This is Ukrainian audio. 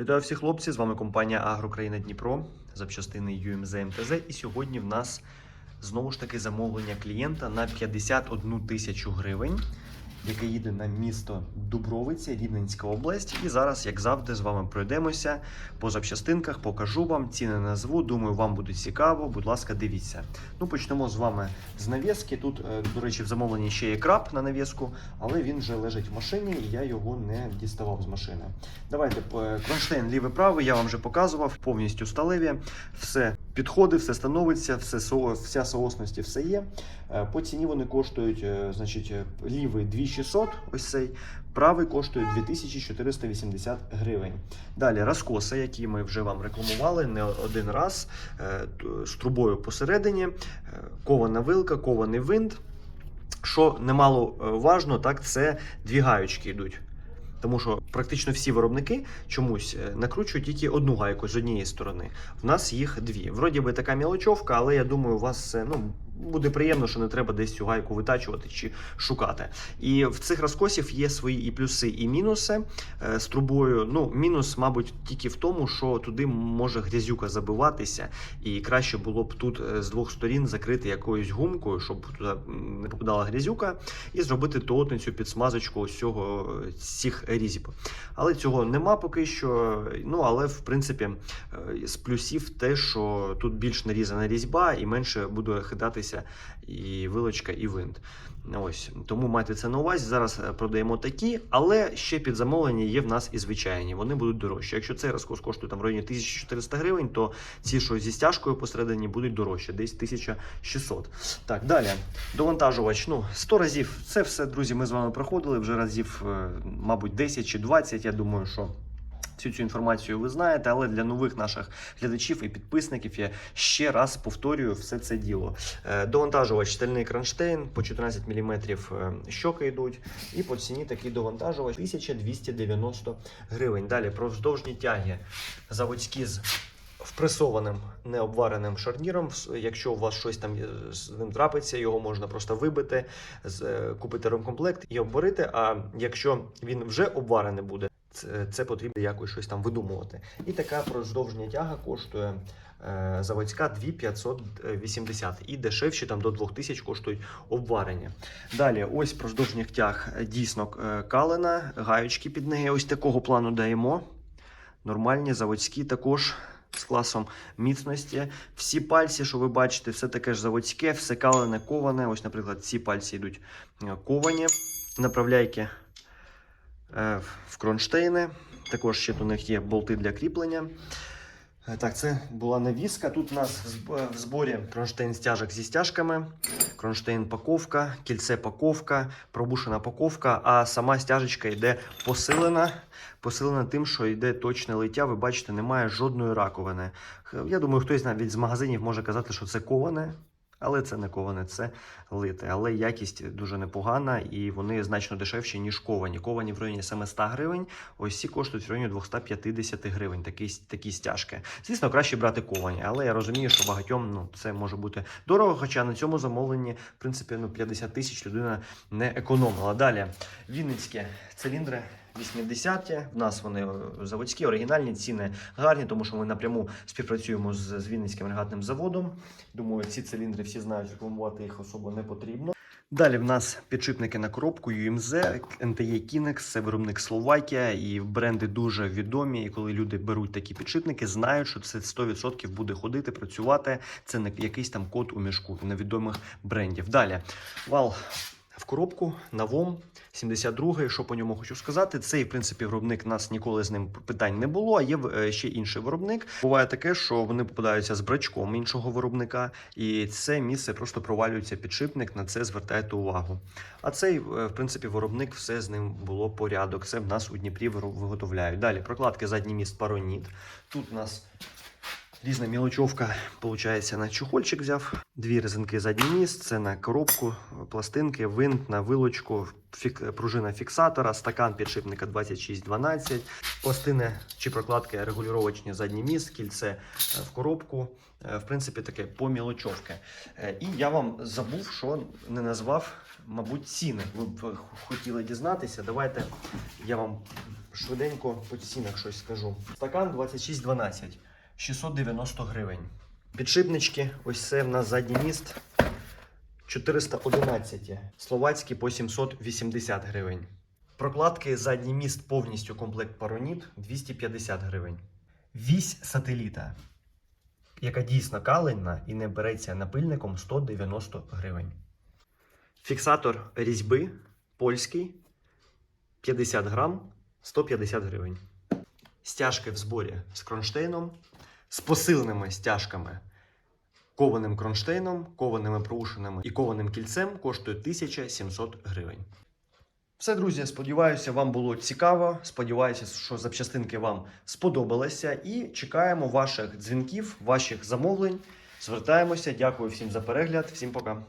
Вітаю всіх хлопці! З вами компанія Агрокраїна Дніпро, запчастини UMZ МТЗ. І сьогодні в нас знову ж таки замовлення клієнта на 51 тисячу гривень, яке їде на місто Дубровиця, Рівненська область. І зараз, як завжди, з вами пройдемося по запчастинках, покажу вам, ціни назву. Думаю, вам буде цікаво. Будь ласка, дивіться. Ну, почнемо з вами з навіски. Тут, е, до речі, в замовленні ще є краб на навіску, але він вже лежить в машині, і я його не діставав з машини. Давайте по- кронштейн лівий правий, я вам вже показував, повністю сталеві. Все підходить, все становиться, все вся соосності, все є. Е, По ціні вони коштують, е, значить, е, лівий 2600, ось цей, правий коштує 2480 гривень. Далі розкоси, які ми вже вам рекламували не один раз, з трубою посередині, кована вилка, кований винт. Що немало важно, так це дві гаючки йдуть. Тому що практично всі виробники чомусь е, накручують тільки одну гайку з однієї сторони. В нас їх дві. Вроді би така мілочовка, але я думаю, у вас ну. Буде приємно, що не треба десь цю гайку витачувати чи шукати. І в цих розкосів є свої і плюси, і мінуси е, з трубою. Ну, мінус, мабуть, тільки в тому, що туди може грязюка забиватися, і краще було б тут е, з двох сторін закрити якоюсь гумкою, щоб туди не попадала грязюка, і зробити плотницю під смазочку ось е, цих різів. Але цього нема поки що. Ну але в принципі з плюсів те, що тут більш нарізана різьба і менше буде хитатися і вилочка, і винт. Ось тому майте це на увазі. Зараз е, продаємо такі, але ще під замовлення є в нас і звичайні. Вони будуть дорожчі. Якщо цей розкос коштує там в районі 1400 гривень, то ці, що зі стяжкою посередині, будуть дорожчі, десь 1600. Так, далі. Довантажувач. Ну, 100 разів. Це все, друзі, ми з вами проходили вже разів, е, мабуть, 10 чи 20. Я думаю, що. Всю цю інформацію ви знаєте, але для нових наших глядачів і підписників я ще раз повторюю все це діло. Е, Довантажувач стальний кронштейн по 14 мм щоки йдуть. І по ціні такий довантажувач 1290 гривень. Далі про вздовжні тяги заводські з впресованим необвареним шарніром. Якщо у вас щось там є з ним трапиться, його можна просто вибити, е, купити ремкомплект і обварити. А якщо він вже обварений буде, це, потрібно якось щось там видумувати. І така проздовжня тяга коштує е, заводська 2580 і дешевші там до 2000 коштують обварення. Далі, ось проздовжніх тяг е, дійсно е, калена, гаючки під неї. Ось такого плану даємо. Нормальні заводські також. З класом міцності. Всі пальці, що ви бачите, все таке ж заводське, все калене, коване. Ось, наприклад, ці пальці йдуть ковані. Направляйки в кронштейни. Також ще у них є болти для кріплення. Е, Так, це була навіска. Тут у нас в зборі кронштейн стяжок зі стяжками, кронштейн паковка, кільце паковка, пробушена паковка, а сама стяжечка йде посилена. Посилена тим, що йде точне лиття. Ви бачите, немає жодної раковини. Я думаю, хтось навіть з магазинів може казати, що це коване. Але це не коване, це лите. Але якість дуже непогана і вони значно дешевші, ніж ковані. Ковані в районі 700 гривень, ось ці коштують в районі 250 гривень. Такі, такі стяжки. Звісно, краще брати ковані, але я розумію, що багатьом ну, це може бути дорого. Хоча на цьому замовленні, в принципі, ну, 50 тисяч людина не економила. Далі Вінницькі циліндри. 80-ті. В нас вони е, заводські, оригінальні ціни гарні, тому що ми напряму співпрацюємо з, з Вінницьким регатним заводом. Думаю, ці циліндри всі знають, рекламувати їх особо не потрібно. Далі в нас підшипники на коробку UMZ, NTE Kinex, це виробник Словакія, і бренди дуже відомі. І коли люди беруть такі підшипники, знають, що це 100% буде ходити, працювати. Це не якийсь там код у мішку невідомих брендів. Далі вал в коробку на ВОМ 72 Що по ньому хочу сказати? Цей, в принципі, виробник нас ніколи з ним питань не було. А є е, ще інший виробник. Буває таке, що вони попадаються з брачком іншого виробника, і це місце просто провалюється підшипник. На це звертайте увагу. А цей, е, в принципі, виробник все з ним було порядок. Це в нас у Дніпрі виготовляють. Далі прокладки задній міст пароніт. Тут у нас Різна мілочовка, виходить, на чохольчик взяв. Дві резинки задній міст, це на коробку, пластинки, винт на вилочку, фік... пружина фіксатора, стакан підшипника 2612, пластини чи прокладки регулювачні задній міст, кільце е, в коробку. Е, В принципі, таке по мілочовки. Е, І я вам забув, що не назвав, мабуть, ціни. Ви б хотіли дізнатися. Давайте я вам швиденько по цінах щось скажу. Стакан 2612. 690 гривень. Підшипнички, ось це в нас задній міст 411. Словацькі по 780 гривень. Прокладки задній міст повністю комплект Пароніт 250 гривень. Вісь сателіта, яка дійсно каленна і не береться напильником 190 гривень. Фіксатор різьби польський 50 грам 150 гривень. Стяжки в зборі з кронштейном, з посиленими стяжками, кованим кронштейном, кованими проушинами і кованим кільцем коштує 1700 гривень. Все, друзі, сподіваюся, вам було цікаво. Сподіваюся, що запчастинки вам сподобалися. І чекаємо ваших дзвінків, ваших замовлень. Звертаємося. Дякую всім за перегляд. Всім пока.